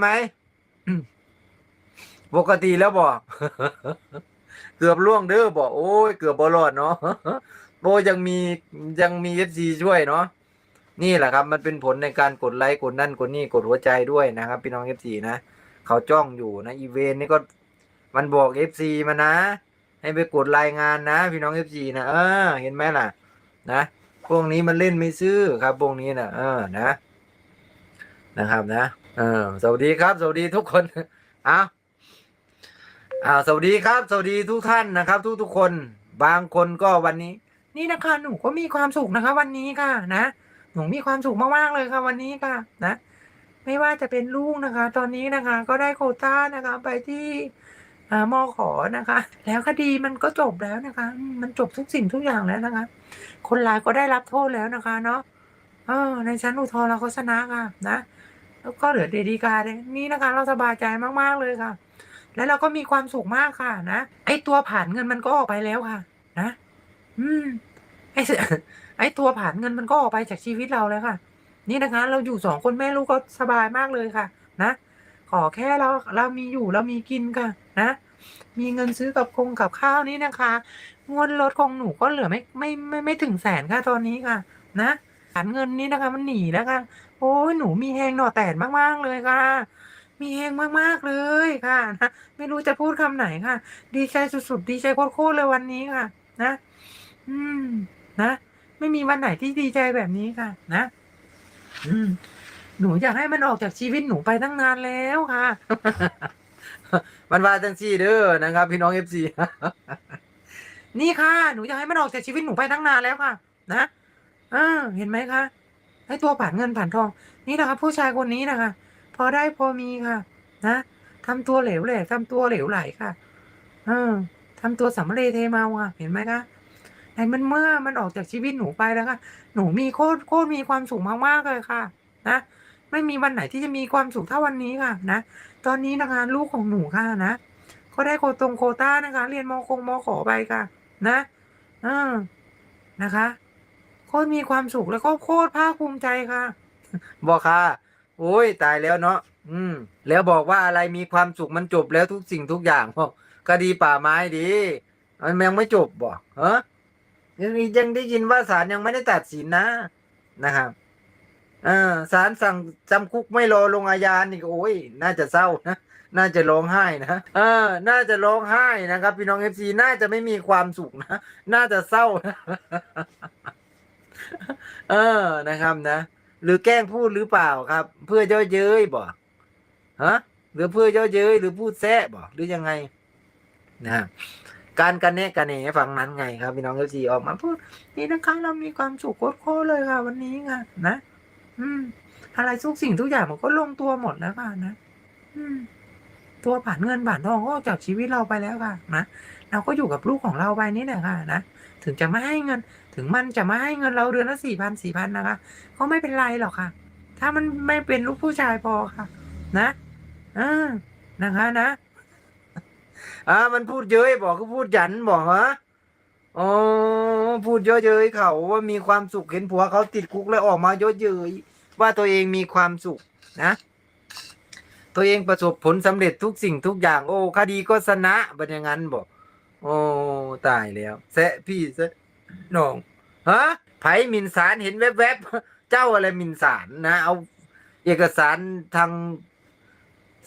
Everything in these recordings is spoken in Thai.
ไหมปกติแล้วบอกเกือบล่วงเด้อบอกโอ้ยเกือบบอลอดเนาะโอ้ยังมียังมีเอฟซีช่วยเนาะนี่แหละครับ มันเป็นผลในการกดไลค์กดนั่นกดนี่กดหัวใจด้วยนะครับพี่น้องเอฟซีนะเขาจ้องอยู่นะอีเวนต์นี่ก็มันบอกเอฟซีมานะ ให้ไปกดรายงานนะ พี่น้องเอฟซีนะเออ เห็นไหมล่ะ นะพวกนี้มันเล่นไม่ซื่อครับพวกนี้นะเออนะนะครับนะ เออสวัสดีครับ สวัสดีทุกคนอ้าวอ้าสวัสดีครับ สวัสดีทุกท่านนะครับ ทุกทุกๆคน บางคนก็วันนี้ นี่นะคะหนูก็มีความสุขนะคะ วันนี้ค่ะ นะหนูมีความสุขมากๆเลยค่ะ วันนี้ค่ะ นะไม่ว่าจะเป็นลูกนะคะ ตอนนี้นะคะ ก็ได้โคต้านะคะ ไปที่อ่ามอขอนะคะ แล้วคดีมันก็จบแล้วนะคะมมันจบทุกสิ่งทุกอย่างแล้วนะคะ คนร้ายก็ได้รับโทษแล้วนะคะ เนาะเออในชั้นอุทธรณ์เราก็ชนะค่ะ นะ แล้วก็เหลือเดดีกาเนี่ยนี่นะคะ เราสบายใจมากๆเลยค่ะ แล้วเราก็มีความสุขมากค่ะ นะไอตัวผ่านเงินมันก็ออกไปแล้วค่ะ นะ อืม ไอไอตัวผ่านเงินมันก็ออกไปจากชีวิตเราแล้วค่ะ นี่นะคะ เราอยู่สองคนแม่ลูกก็สบายมากเลยค่ะ นะขอแค่เราเรามีอยู่เรามีกินค่ะนะมีเงินซื้อกับคงกับข้าวนี่นะคะงวดรถของหนูก็เหลือไม่ไม่ไม่ไม่ถึงแสนค่ะตอนนี้ค่ะ นะผ่านเงินนี่นะคะ มันหนีแล้วค่ะ โอ้ยหนูมีแหงหน่อแตนมากๆเลยค่ะ มีแหงมากๆเลยค่ะนะไม่รู้จะพูดคำไหนค่ะ ดีใจสุดๆ ดีใจโคตรๆเลยวันนี้ค่ะ นะ อืม นะ ไม่มีวันไหนที่ดีใจแบบนี้ค่ะ นะอืม หนูอยากให้มันออกจากชีวิตหนูไปตั้งนานแล้วค่ะ มันว่าจังซี่เด้อนะครับ พี่น้องเอฟซีนี่ค่ะ หนูอยากให้มันออกจากชีวิตหนูไปตั้งนานแล้วค่ะ นะเออเห็นไหมคะ ไอ้ตัวผ่านเงินผ่านทอง นี่นะคะผู้ชายคนนี้นะคะ พอได้พอมีค่ะ นะทำตัวเหลวแหลกทำตัวเหลวไหลค่ะ เออทำตัวสำเร็จเทเมาค่ะ เห็นไหมคะไอ้มันเมื่อมันออกจากชีวิตหนูไปแล้วค่ะหนูมีโคตรโคตรมีความสุขมากๆเลยค่ะ นะไม่มีวันไหนที่จะมีความสุขเท่าวันนี้ค่ะ นะตอนนี้นะคะลูกของหนูค่ะนะก็ได้โคตรงโคต้านะคะ เรียนมคงมขอไปค่ะ นะเออนะคะ โคตรมีความสุขแล้วก็โคตรภาคภูมิใจค่ะ บอกค่ะ โอ้ยตายแล้วเนาะอืม แล้วบอกว่าอะไรมีความสุขมันจบแล้วทุกสิ่งทุกอย่างบอคดีป่าไม้ดี มันยังไม่จบบ่ฮะยังยังได้ยินว่าศาลยังไม่ได้ตัดสินนะนะครับเออศาลสั่งจำคุกไม่รอลงอาญานี่ก็โอ้ย น่าจะเศร้านะน่าจะร้องไห้นะเออ น่าจะร้องไห้นะครับ พี่น้องเอฟซีน่าจะไม่มีความสุขนะ น่าจะเศร้านะ เออนะครับนะ หรือแกล้งพูดหรือเปล่าครับ เพื่อเย่อเย้ยบ่ฮะหรือเพื่อเย่อเย้ยหรือพูดแซะบ่หรือยังไงนะการกันแนะกันแหนฝั่งนั้นไงครับพี่น้องเอฟซีออกมาพูด นี่นะคะเรามีความสุขโคตรเลยค่ะ วันนี้ค่ะนะอืม อะไรทุกสิ่งทุกอย่างมันก็ลงตัวหมดแล้วค่ะนะ อืม ตัวผ่านเงินผ่านทองก็ออกจากชีวิตเราไปแล้วค่ะ นะ เราก็อยู่กับลูกของเราไปนี่แหละค่ะนะถึงจะไม่ให้เงิน ถึงมันจะไม่ให้เงินเราเดือนละสี่พันสี่พันนะคะ ก็ไม่เป็นไรหรอกค่ะ ถ้ามันไม่เป็นลูกผู้ชายพอค่ะ นะเออนะคะนะอ่ามันพูดเย้ยบอกก็พูดหยันบอกฮะอ๋อพูดเยอะเย้ยเขาว่ามีความสุขเห็นผัวเขาติดคุกแล้วออกมาเยอะเย้ยว่าตัวเองมีความสุขนะตัวเองประสบผลสำเร็จทุกสิ่งทุกอย่าง โอ้คดีก็ชนะเป็นอย่างนั้นบอก โอ้ตายแล้วแซะพี่ซะน้องฮะไผหมินสารเห็นแวบๆเจ้าอะไรหมินสารนะ เอา เอกสารทาง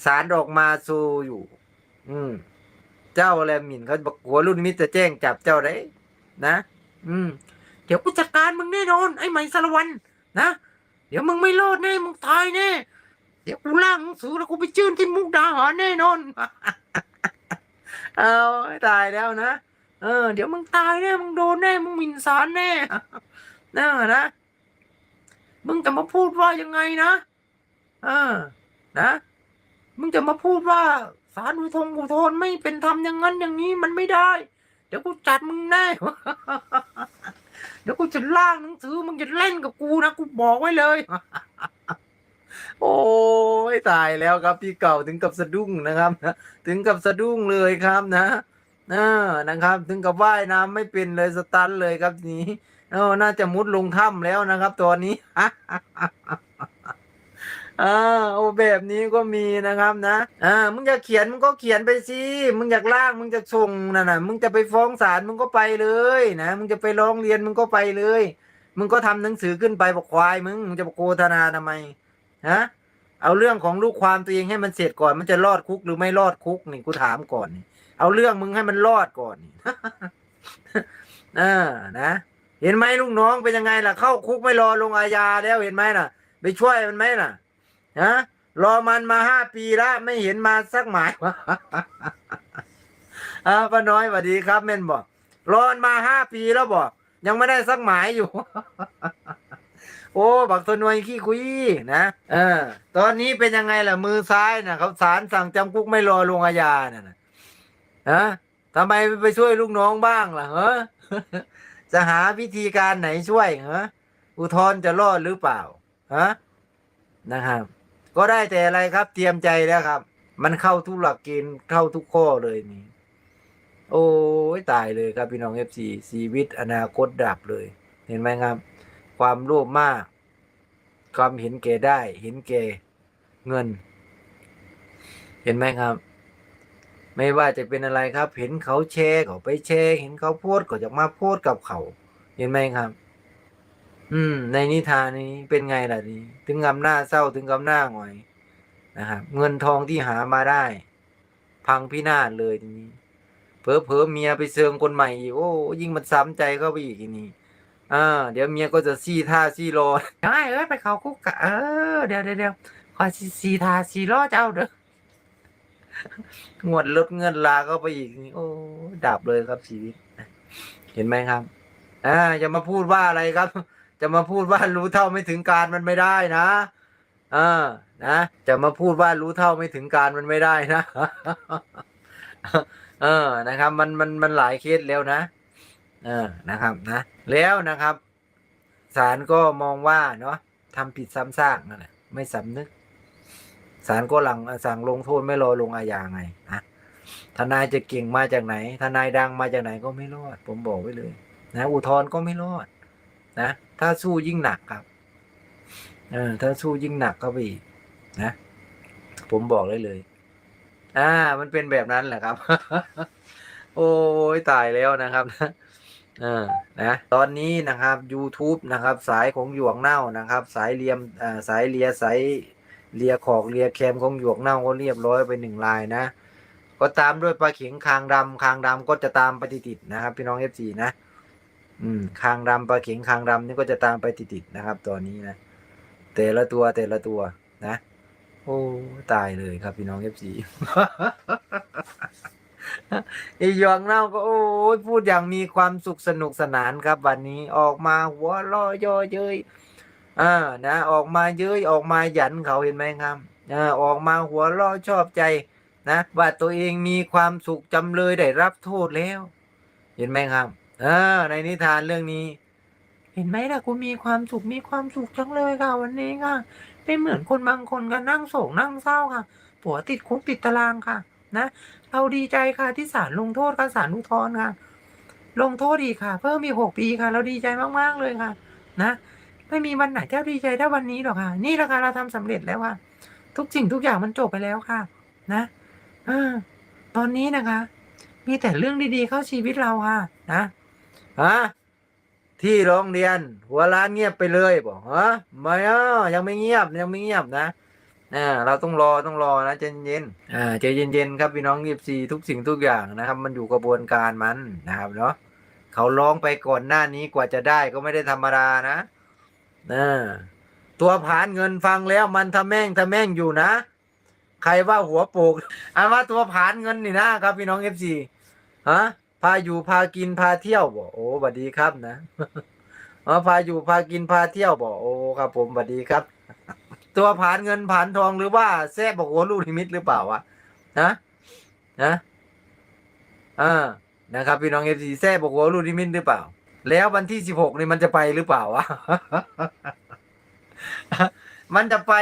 สารออกมาโซอยู่ อืม เจ้าอะไรหมินเขาบอกหัวรุ่นมิตรจะแจ้งจับเจ้าได้นะอืม เดี๋ยวกูจัดการมึงแน่นอนไอ้ไหมสารวันนะเดี๋ยวมึงไม่รอดแน่มึงตายแน่เดี๋ยวกูล่างหนังสือแล้วกูไปจื่นที่มุกดาหารแน่นอน เอาตายแล้วนะ เออ เดี๋ยวมึงตายแน่มึงโดนแน่มึงหมิ่นศาลแน่นะนะมึงจะมาพูดว่ายังไงนะเออ นะมึงจะมาพูดว่าสารอุทงอุทธรณ์ไม่เป็นธรรมอย่างนั้นอย่างนี้มันไม่ได้ เดี๋ยวกูจัดมึงแน่เดี๋ยวกูจะล่างหนังสือมึงจะเล่นกับกูนะกูบอกไว้เลย โอ้ยตายแล้วครับพี่เก่าถึงกับสะดุ้งนะครับ ถึงกับสะดุ้งเลยครับนะเออนะครับ ถึงกับว่ายน้ำไม่เป็นเลยสตันเลยครับนี้เออน่าจะมุดลงถ้ำแล้วนะครับ ตอนนี้อ่าโอ้แบบนี้ก็มีนะครับนะอ่ามึงจะเขียนมึงก็เขียนไปสิมึงอยากล่างมึงจะส่งนั่นน่ะมึงจะไปฟ้องศาลมึงก็ไปเลยนะมึงจะไปร้องเรียนมึงก็ไปเลย มึงก็ทำหนังสือขึ้นไปบอกควายมึงมึงจะโกธนาทำไม ฮะเอาเรื่องของลูกความตัวเองให้มันเสร็จก่อน มันจะรอดคุกหรือไม่รอดคุกนี่กูถามก่อนนี่เอาเรื่องมึงให้มันรอดก่อนนี่อ่านะ เห็นไหมลูกน้องเป็นยังไงล่ะ เข้าคุกไม่รอลงอาญาแล้วเห็นไหมน่ะ ไปช่วยมันไหมน่ะฮะรอมันมาห้าปีแล้วไม่เห็นมาสักหมายอ่าป้าน้อยสวัสดีครับแม่นบอกรอนมาห้าปีแล้วบอก ยังไม่ได้สักหมายอยู่ โอ้บักตัวนวยขี้คุยนะเออ ตอนนี้เป็นยังไงล่ะมือซ้ายน่ะเขาศาลสั่งจำคุกไม่รอลงอาญาน่ะนะฮะทำไมไปช่วยลูกน้องบ้างล่ะเฮ้จะหาวิธีการไหนช่วยเหรออุทธรณ์จะรอดหรือเปล่าฮะนะครับ ก็ได้แต่อะไรครับ เตรียมใจแล้วครับ มันเข้าทุกหลักเกณฑ์เข้าทุกข้อเลยนี่โอ้ยตายเลยครับพี่น้องเอฟซีชีวิตอนาคตดับเลย เห็นไหมครับ ความโลภมาก ความเห็นแก่ได้ เห็นแก่เงิน เห็นไหมครับ ไม่ว่าจะเป็นอะไรครับ เห็นเขาแชร์เขาไปแชร์เห็นเขาโพสก็จะมาโพสกับเขา เห็นไหมครับ อืม ในนิทานนี้เป็นไงล่ะนี่ถึงกำหน้าเศร้าถึงกำหน้าหงอยนะครับเงินทองที่หามาได้ พังพินาศเลยทีนี้เผลอเผลอเมียไปเซิงคนใหม่อีกโอ้ยิ่งมันซ้ำใจเข้าไปอีกทีนี้ อ่าเดี๋ยวเมียก็จะซี่ท่าซี่รอได้เอ้ยไปเขาคุกกะเออเดี๋ยวเดี๋ยวเดี๋ยวขอซี่ซี่ท่าซี่รอเจ้าเด้องวดลดเงินลาเข้าไปอีกนี่โอ้ดับเลยครับชีวิตเห็นไหมครับอ่าจะมาพูดว่าอะไรครับ จะมาพูดว่ารู้เท่าไม่ถึงการมันไม่ได้นะอ่านะจะมาพูดว่ารู้เท่าไม่ถึงการมันไม่ได้นะ เออนะครับ มันมันมันหลายเคสแล้วนะ เออนะครับนะแล้วนะครับศาลก็มองว่าเนาะทำผิดซ้ำซากนั่นแหละไม่สำนึกศาลก็หลังสั่งลงโทษไม่รอลงอาญาไงนะทนายจะเก่งมาจากไหน ทนายดังมาจากไหนก็ไม่รอด ผมบอกไว้เลย นะอุทธรณ์ก็ไม่รอด นะถ้าสู้ยิ่งหนักครับเออถ้าสู้ยิ่งหนักเข้าไปอีกนะ ผมบอกเลยเลย อ่า มันเป็นแบบนั้นแหละครับ โอ้ยตายแล้วนะครับ เออนะตอนนี้นะครับ YouTube นะครับ สายของหยวกเน่านะครับ สายเลียมอ่าสายเลียสายเลียขอกเลียแคมของหยวกเน่าก็เรียบร้อยไปหนึ่งลายนะ ก็ตามด้วยปลาเข็งคางดำคางดำก็จะตามไปติดๆนะครับ พี่น้องเอฟซีนะ อืมคางดำปลาเข็งคางดำนี่ก็จะตามไปติดๆนะครับ ตอนนี้นะแต่ละตัวแต่ละตัวนะ โอ้ตายเลยครับพี่น้องเอฟซี อหยองเน่าก็โอ้ยพูดอย่างมีความสุขสนุกสนานครับ วันนี้ออกมาหัวเรอย่อเย้ยอ่านะออกมาเย้ยออกมาหยันเขาเห็นไหมครับอ่าออกมาหัวเรอชอบใจนะว่าตัวเองมีความสุขจำเลยได้รับโทษแล้ว เห็นไหมครับเออในนิทานเรื่องนี้ เห็นไหมล่ะกูมีความสุขมีความสุขจังเลยค่ะ วันนี้ค่ะไม่เหมือนคนบางคนก็นั่งโศกนั่งเศร้าค่ะผัวติดคุกติดตารางค่ะ นะเราดีใจค่ะที่ศาลลงโทษค่ะศาลอุทธรณ์ค่ะ ลงโทษอีค่ะ เพิ่มอีกหกปีค่ะ เราดีใจมากๆเลยค่ะ นะไม่มีวันไหนที่เราดีใจเท่าวันนี้หรอกค่ะ นี่แหละค่ะเราทำสำเร็จแล้วค่ะ ทุกสิ่งทุกอย่างมันจบไปแล้วค่ะ นะอตอนนี้นะคะ มีแต่เรื่องดีๆเข้าชีวิตเราค่ะ นะฮะที่โรงเรียน หัวร้านเงียบไปเลยบอกฮะไม่อะยังไม่เงียบยังไม่เงียบนะ อ่าเราต้องรอต้องรอนะใจเย็นๆอ่าใจเย็นๆครับพี่น้องยีบซีทุกสิ่งทุกอย่างนะครับ มันอยู่กระบวนการมันนะครับเนาะเขาร้องไปก่อนหน้านี้กว่าจะได้ก็ไม่ได้ธรรมดานะอ่าตัวผานเงินฟังแล้วมันทะแม่งทะแม่งอยู่นะ ใครว่าหัวโปกอันว่าตัวผานเงินนี่นะครับพี่น้องเอฟซีฮะพาอยู่พากินพาเที่ยวบ่โอ้บัดดีครับนะอ๋อพาอยู่พากินพาเที่ยวบ่โอ้ครับผมบัดดีครับ ตัวผ่านเงินผ่านทองหรือว่าแซ่บอกว่าลูกนิมิตหรือเปล่าวะนะนะอ่านะครับ พี่น้องเอฟซีแซ่บอกว่าลูกนิมิตหรือเปล่า แล้ววันที่สิบหกนี่มันจะไปหรือเปล่าวะมันจะไป